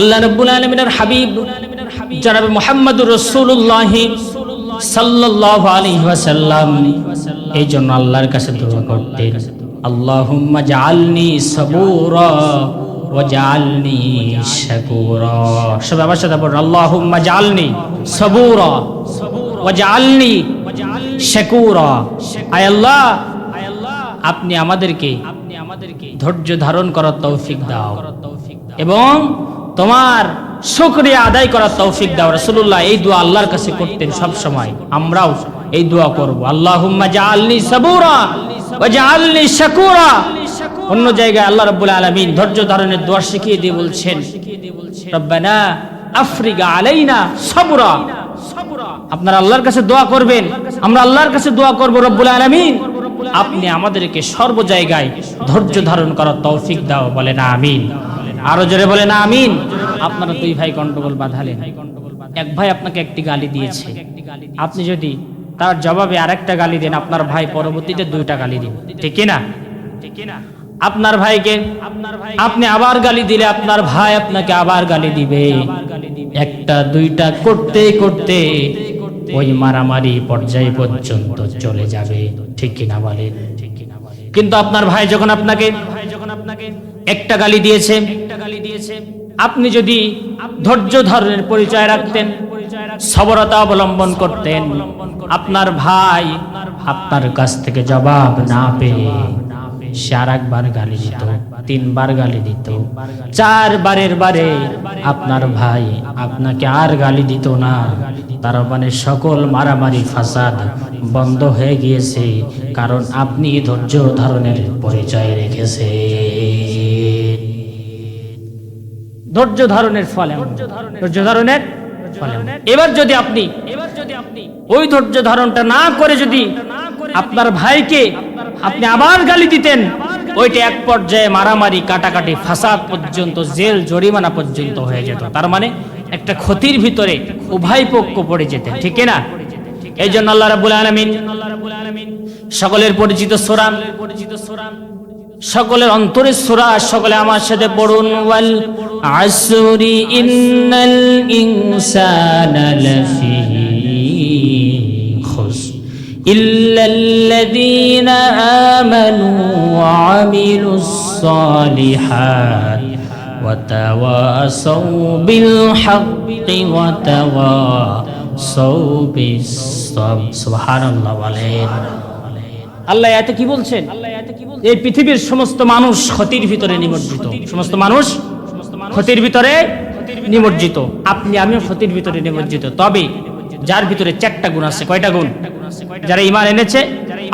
আল্লাহ রব্বুল আলমিনের হাবিব, জনাব মোহাম্মদুর রসুল্লাহ আলাইহি ওয়াসাল্লাম। এই জন্য আল্লাহর কাছে দোয়া করতেন আল্লাহুম্মা জাআলনি সাবুরা ওয়া জাআলনি শাকুরা। সবাই সাথে বলুন, আল্লাহুম্মা আয় আল্লাহ আপনি আমাদেরকে আপনি আমাদেরকে ধৈর্য ধারণ করার তৌফিক দাও। এবং তোমার শুকরিয়া আদায় করার তৌফিক দাও। রাসূলুল্লাহ, এই দোয়া আল্লাহর কাছে করতেন সব সময় আমরাও এই দোয়া করব। আল্লাহুম্মা জাআলনি সাবুরা ওয়া জাআলনি শাকুরা। অন্য জায়গায় আল্লাহ রাব্বুল আলামিন ধৈর্য ধারণের দোয়া শিখিয়ে দিয়ে বলছেন, রব্বানা আফরিগা আলাইনা সাবুরা। আপনারা আল্লাহর কাছে দোয়া করবেন, আমরা আল্লাহর কাছে দোয়া করব রব্বুল আলামিন। আপনি আমাদেরকে সর্ব জায়গায় ধৈর্য ধারণ করার তৌফিক দাও, বলেন আমিন। আরও জোরে বলে না আমিন। আপনারা দুই ভাই গন্ডগোল বাঁধালেন। এক ভাই আপনাকে একটি গালি দিয়েছে। আপনি যদি তার জবাবে আরেকটা গালি দেন, আপনার ভাই পরবর্তীতে দুইটা গালি দিন ঠিক না ঠিক না আপনার ভাইকে আপনি আবার গালি দিলে আপনার ভাই আপনাকে আবার গালি দিবে। একটা, দুইটা, করতে করতে ওই মারামারি পর্যায় পর্যন্ত চলে যাবে। ঠিক কিনা বলেন? কিন্তু আপনার ভাই যখন আপনাকে একটা গালি দিয়েছে একটা দিয়েছে। আপনি যদি ধৈর্য ধারণের পরিচয় রাখতেন, সবরতা অবলম্বন করতেন, আপনার ভাই আপনার কাছ থেকে জবাব না পেয়ে সে আর গালি দিত, তিনবার গালি দিত, চারবারের বারে আপনার ভাই আপনাকে আর গালি দিত না। তার মানে সকল মারামারি ফাসাদ বন্ধ হয়ে গিয়েছে, কারণ আপনি ধৈর্য ধারণের পরিচয় রেখেছে ধৈর্য ধারণের ফলে ধৈর্য ধারণের এবার যদি আপনি এবার যদি আপনি ওই ধৈর্য ধারণটা না করে যদি আপনার ভাইকে আপনি আবার গালি দিতেন ওইটা এক পর্যায়ে মারামারি কাটাকাটি ফাসাদ পর্যন্ত জেল জরিমানা পর্যন্ত হয়ে যেত। তার মানে একটা ক্ষতির ভিতরে উভয় পক্ষ পড়ে যেতেন ঠিক না? এই জন্য আল্লাহ রাব্বুল আলামিন সকলের পরিচিত সোরাম পরিচিত সোরাম সকলের অন্তরের সুরা সকলে আমার সাথে পড়ুন ওয়াল আসরি ইন্নাল ইনসানা লাফি খুস إلا الذين آمنوا وعملوا الصالحات وتواصوا بالحق وتواصوا بالصبر سبحان الله বলেন আল্লাহ এতে কি বলছেন এই পৃথিবীর সমস্ত মানুষ ক্ষতির ভিতরে নিমজ্জিত। সমস্ত মানুষ ক্ষতির ভিতরে নিমজ্জিত। আপনি, আমিও ক্ষতির ভিতরে নিমজ্জিত। তবে যার ভিতরে চারটা গুণ আছে, কয়টা গুণ? যারা ইমান এনেছে,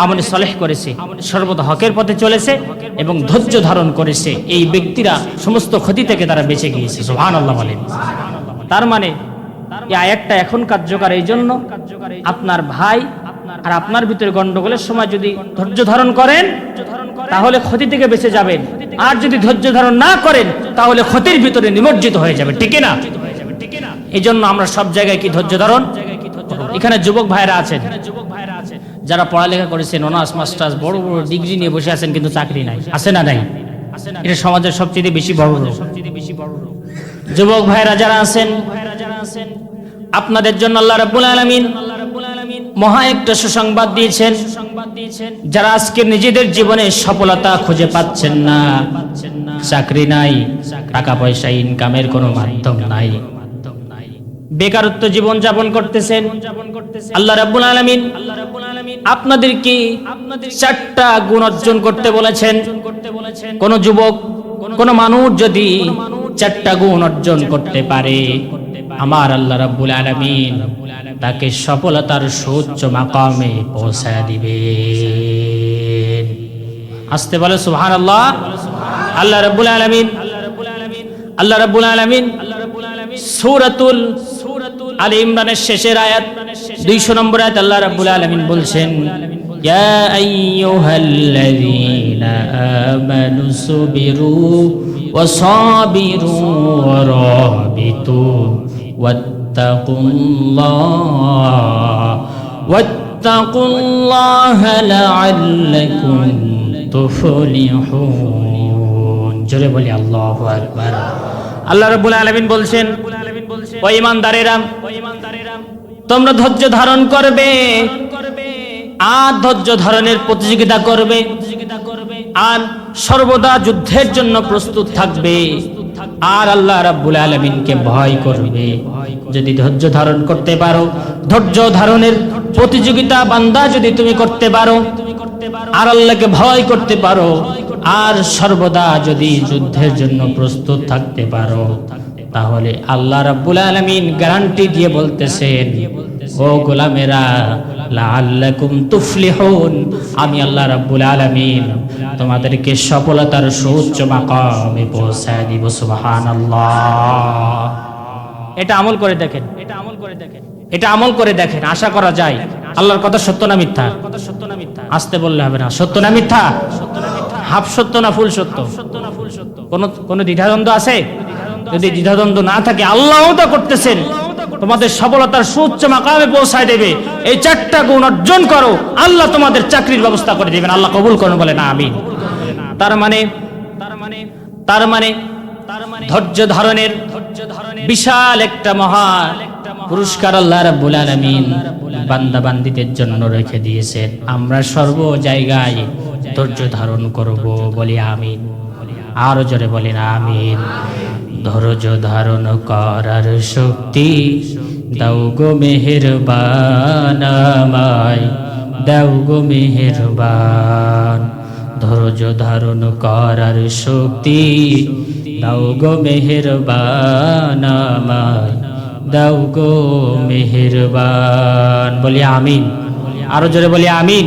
আমলে সলেহ করেছে, সর্বদা হকের পথে চলেছে এবং ধৈর্য ধারণ করেছে। এই ব্যক্তিরা সমস্ত ক্ষতি থেকে তারা বেঁচে গিয়েছে সোহান আল্লাহ বলেন। তার মানে আয়াতটা এখন কার্যকর এই জন্য আপনার ভাই আর আপনার ভিতরে গন্ডগোলের সময় যদি ধৈর্য ধারণ করেন তাহলে ক্ষতি থেকে বেঁচে যাবেন। আর যদি ধৈর্য ধারণ না করেন, তাহলে ক্ষতির ভিতরে নিমজ্জিত হয়ে যাবে ঠিক না এই জন্য আমরা সব জায়গায় কি ধৈর্য ধারণ? এখানে যুবক ভাইরা আছেন। যারা পড়ালেখা করেছেন, অনার্স, মাস্টার্স, বড় বড় ডিগ্রি নিয়ে বসে আছেন, কিন্তু চাকরি নাই। আছে না নাই? এটা সমাজের সবচেয়ে বেশি বড় যুবক ভাইরা যারা আছেন, আপনাদের জন্য আল্লাহ রাব্বুল আলামিন মহা একটা সুসংবাদ দিয়েছেন। যারা আজকে নিজেদের জীবনে সফলতা খুঁজে পাচ্ছেন না, চাকরি নাই, টাকা পয়সা ইনকামের কোনো মাধ্যম নাই। বেকারত্ব জীবন যাপন করতেছেন। আল্লাহ রাব্বুল আলামিন আপনাদেরকে চারটা গুণ অর্জন করতে বলেছেন। কোন যুবক, কোন মানুষ যদি চারটা গুণ অর্জন করতে পারে আমার আল্লাহ রাব্বুল আলামিন তাকে সফলতার সুউচ্চ মাকামে পৌঁছায় দিবেন। আসতে বলে, সুবহানাল্লাহ। আল্লাহ রাব্বুল আলামিন, আল্লাহ রাব্বুল আলামিন সূরাতুল আলে ইমরানের শেষের আয়াত 200 নম্বর আয়াত আল্লাহ রাব্বুল আলামিন বলছেন, ইয়া আইয়ুহাল্লাযীনা আমানু সুবিরু ওয়াসাবিরু ওয়ারাবিতু। واتقوا الله واتقوا الله لعلكم تفلحون جرب لي الله أكبر আল্লাহ রাব্বুল আলামিন বলছেন ও ইমানদারেরা তোমরা ধৈর্য ধারণ করবে আর ধৈর্য ধারণের প্রতিযোগিতা করবে আর সর্বদা যুদ্ধের জন্য প্রস্তুত থাকবে আর আল্লাহ রাব্বুল আলামিনকে ভয় করবে। যদি ধৈর্য ধারণ করতে পারো, ধৈর্য ধারণের প্রতিযোগিতা, বান্দা যদি তুমি করতে পারো, আর আল্লাহকে ভয় করতে পারো, আর সর্বদা যদি যুদ্ধের জন্য প্রস্তুত থাকতে পারো, তাহলে আল্লাহ রাব্বুল আলামিন গ্যারান্টি দিয়ে বলতেছেন ও গোলামেরা, লাআল্লাকুম তুফলিহুন, আমি আল্লাহ রাব্বুল আলামিন তোমাদেরকে সফলতার সুউচ্চ মাকামে পৌঁছায় দিব, সুবহানাল্লাহ। এটা আমল করে দেখেন। এটা আমল করে দেখেন এটা আমল করে দেখেন আশা করা যায়। আল্লাহর কথা সত্য না মিথ্যা? কথা সত্য না মিথ্যা আসতে বললে হবে না। সত্য না মিথ্যা? সত্য না মিথ্যা হাফ সত্য না ফুল সত্য সত্য না ফুল সত্য? কোন কোন দ্বিধাদ্বন্দ্ব আছে? যদি দ্বিধাদ্বন্দ্ব না থাকে, আল্লাহও তা করতেছেন। তোমাদের সফলতার সুউচ্চ মাকামে পৌঁছায় দেবে। এই চারটা গুণ অর্জন করো, আল্লাহ তোমাদের চাকরির ব্যবস্থা করে দিবেন। আল্লাহ কবুল করুন বলে না তার মানে তার মানে তার মানে মানে ধৈর্য ধারণের ধৈর্য ধারণের বিশাল একটা মহা পুরস্কার আল্লাহ রাব্বুল আলামিন বান্দা বান্দিদের জন্য রেখে দিয়েছেন। আমরা সর্ব জায়গায় ধৈর্য ধারণ করব বলি আমিন। আরও জোরে বলেন, আমিন। ধৈর্য ধারণ করার শক্তি দাও গো মেহেরবান আমায়, দাও গো মেহেরবান। ধৈর্য ধারণ করার শক্তি দাও গো মেহেরবান আমায়, দাও গো মেহেরবান। বলি আমিন। আরও জোরে বলি আমিন।